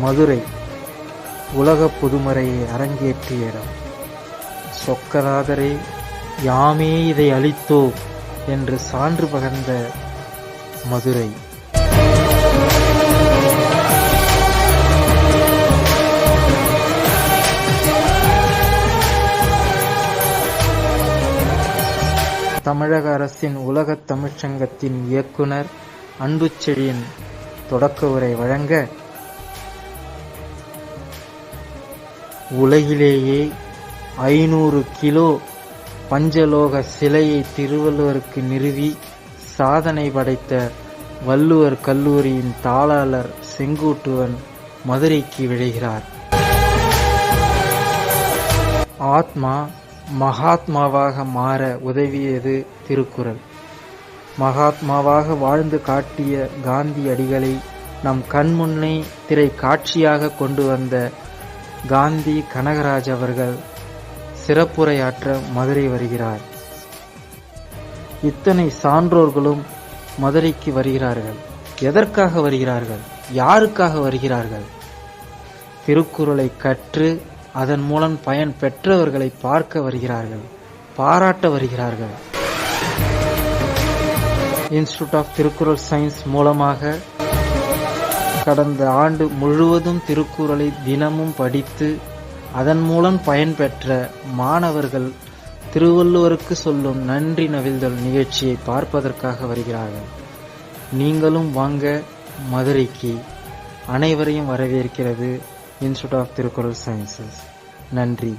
மதுரை உலக பொதுமறையை அரங்கேற்றிய இடம். சொக்கநாதரே யாமே இதை அளித்தோ என்று சான்று பகர்ந்த மதுரை. தமிழக அரசின் உலகத் தமிழ்ச்சங்கத்தின் இயக்குனர் அன்புச்செழியின் தொடக்க உரை வழங்க உலகிலேயே ஐநூறு கிலோ பஞ்சலோக சிலையை திருவள்ளுவருக்கு நிறுவி சாதனை படைத்த வள்ளுவர் கல்லூரியின் தாளாளர் செங்கோட்டுவன் மதுரைக்கு விழைகிறார். ஆத்மா மகாத்மாவாக மாற உதவியது திருக்குறள். மகாத்மாவாக வாழ்ந்து காட்டிய காந்தி அடிகளை நம் கண்முன்னே திரை காட்சியாக கொண்டு வந்த காந்தி கனகராஜ் அவர்கள் சிறப்புரையாற்ற மதுரை வருகிறார். இத்தனை சான்றோர்களும் மதுரைக்கு வருகிறார்கள். எதற்காக வருகிறார்கள்? யாருக்காக வருகிறார்கள்? திருக்குறளை கற்று அதன் மூலம் பயன் பெற்றவர்களை பார்க்க வருகிறார்கள். பாராட்ட வருகிறார்கள். இன்ஸ்டிடியூட் ஆஃப் திருக்குறள் சயின்ஸ் மூலமாக கடந்த ஆண்டு முழுவதும் திருக்குறளை தினமும் படித்து அதன் மூலம் பயன்பெற்ற மாணவர்கள் திருவள்ளுவருக்கு சொல்லும் நன்றி நவிழ்தல் நிகழ்ச்சியை பார்ப்பதற்காக வருகிறார்கள். நீங்களும் வாங்க மதுரைக்கு அனைவரையும் வரவேற்கிறது இன்ஸ்டியூட் ஆஃப் திருக்குறள் சயின்சஸ் நன்றி.